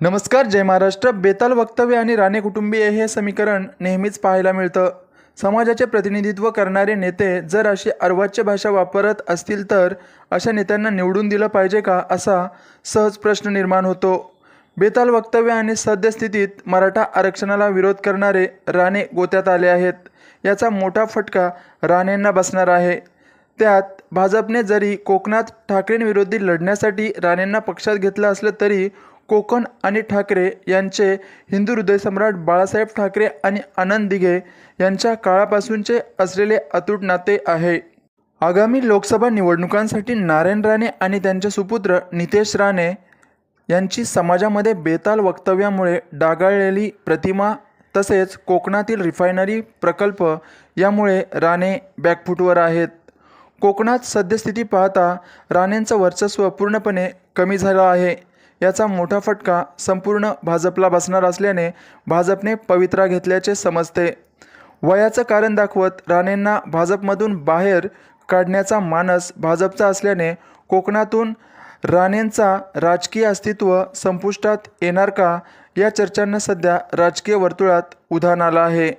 नमस्कार जय महाराष्ट्र. बेताल वक्तव्य आणि राणे कुटुंबीय हे समीकरण नेहमीच पाहायला मिळतं. समाजाचे प्रतिनिधित्व करणारे नेते जर अशी अर्वाच्य भाषा वापरत असतील तर अशा नेत्यांना निवडून दिलं पाहिजे का असा सहज प्रश्न निर्माण होतो. बेताल वक्तव्य आणि सद्यस्थितीत मराठा आरक्षणाला विरोध करणारे राणे गोत्यात आले आहेत. याचा मोठा फटका राणेंना बसणार आहे. त्यात भाजपने जरी कोकणात ठाकरेंविरोधी लढण्यासाठी राणेंना पक्षात घेतलं असलं तरी कोकण आणि ठाकरे यांचे हिंदू हृदयसम्राट बाळासाहेब ठाकरे आणि आनंद दिघे यांच्या काळापासूनचे असलेले अतूट नाते आहे. आगामी लोकसभा निवडणुकांसाठी नारायण राणे आणि त्यांचे सुपुत्र नितेश राणे यांची समाजामध्ये बेताल वक्तव्यामुळे डागाळलेली प्रतिमा तसेच कोकणातील रिफायनरी प्रकल्प यामुळे राणे बॅकफुटवर आहेत. कोकणात सद्यस्थिती पाहता राणेंचं वर्चस्व पूर्णपणे कमी झालं आहे. याचा मोठा फटका संपूर्ण भाजपला बसणार असल्याने भाजपने पवित्रा घेतल्याचे समजते. वयाचं कारण दाखवत राणेंना भाजपमधून बाहेर काढण्याचा मानस भाजपचा असल्याने कोकणातून राणेंचा राजकीय अस्तित्व संपुष्टात येणार का या चर्चांना सध्या राजकीय वर्तुळात उधाण आलं आहे.